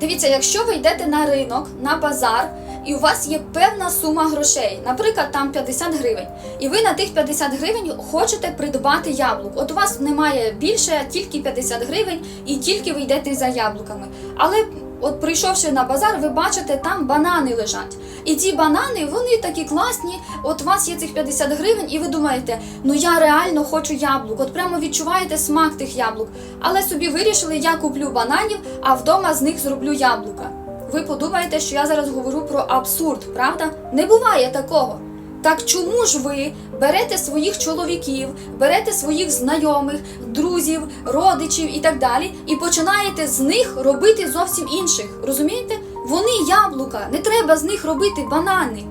Дивіться, якщо ви йдете на ринок, на базар, і у вас є певна сума грошей, наприклад, там 50 гривень, і ви на тих 50 гривень хочете придбати яблук. От у вас немає більше, тільки 50 гривень, і тільки ви йдете за яблуками. Але от прийшовши на базар, ви бачите, там банани лежать. І ці банани, вони такі класні. От у вас є цих 50 гривень, і ви думаєте, ну я реально хочу яблук. От прямо відчуваєте смак тих яблук. Але собі вирішили, я куплю бананів, а вдома з них зроблю яблука. Ви подумаєте, що я зараз говорю про абсурд, правда? Не буває такого. Так чому ж ви берете своїх чоловіків, берете своїх знайомих, друзів, родичів і так далі, і починаєте з них робити зовсім інших? Розумієте? Вони яблука, не треба з них робити банани.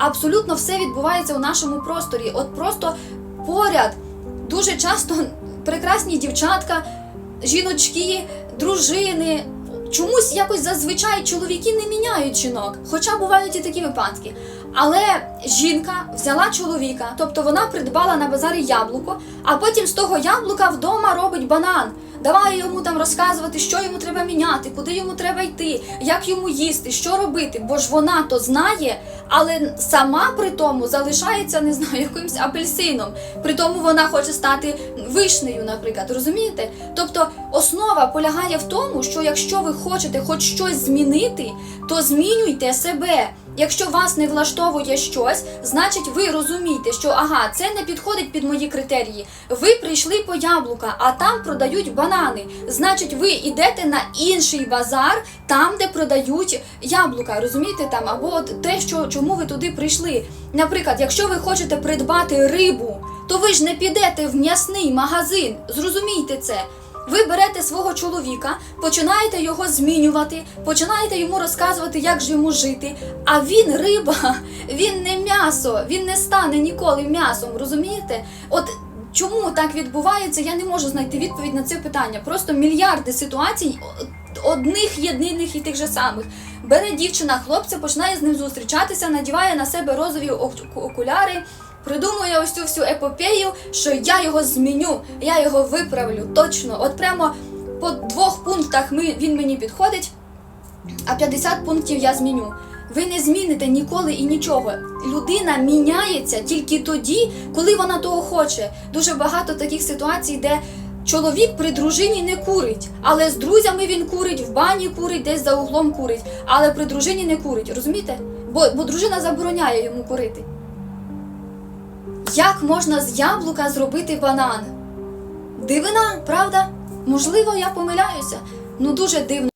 Абсолютно все відбувається у нашому просторі. От просто поряд дуже часто прекрасні дівчатка, жіночки, дружини. Чомусь якось зазвичай чоловіки не міняють жінок, хоча бувають і такі випадки. Але жінка взяла чоловіка, тобто вона придбала на базарі яблуко, а потім з того яблука вдома робить банан. Давай йому там розказувати, що йому треба міняти, куди йому треба йти, як йому їсти, що робити, бо ж вона то знає, але сама при тому залишається, не знаю, якимось апельсином. При тому вона хоче стати вишнею, наприклад. Розумієте? Тобто основа полягає в тому, що якщо ви хочете хоч щось змінити, то змінюйте себе. Якщо вас не влаштовує щось, значить ви розумієте, що ага, це не підходить під мої критерії. Ви прийшли по яблука, а там продають банани. Значить, ви йдете на інший базар, там, де продають яблука. Розумієте там? Або те, що чому ви туди прийшли. Наприклад, якщо ви хочете придбати рибу, то ви ж не підете в м'ясний магазин. Зрозумійте це. Ви берете свого чоловіка, починаєте його змінювати, починаєте йому розказувати, як ж йому жити. А він риба, він не м'ясо, він не стане ніколи м'ясом, розумієте? От чому так відбувається, я не можу знайти відповідь на це питання. Просто мільярди ситуацій одних єдиних і тих же самих. Бере дівчина хлопця, починає з ним зустрічатися, надіває на себе розові оку- Придумує ось цю всю епопею, що я його зміню, я його виправлю. Точно, от прямо по двох пунктах ми, він мені підходить, а 50 пунктів я зміню. Ви не зміните ніколи і нічого. Людина міняється тільки тоді, коли вона того хоче. Дуже багато таких ситуацій, де чоловік при дружині не курить, але з друзями він курить, в бані курить, десь за углом курить, але при дружині не курить, розумієте? Бо, бо дружина забороняє йому курити. Як можна з яблука зробити банан? Дивина, правда? Можливо, я помиляюся. Ну дуже дивно.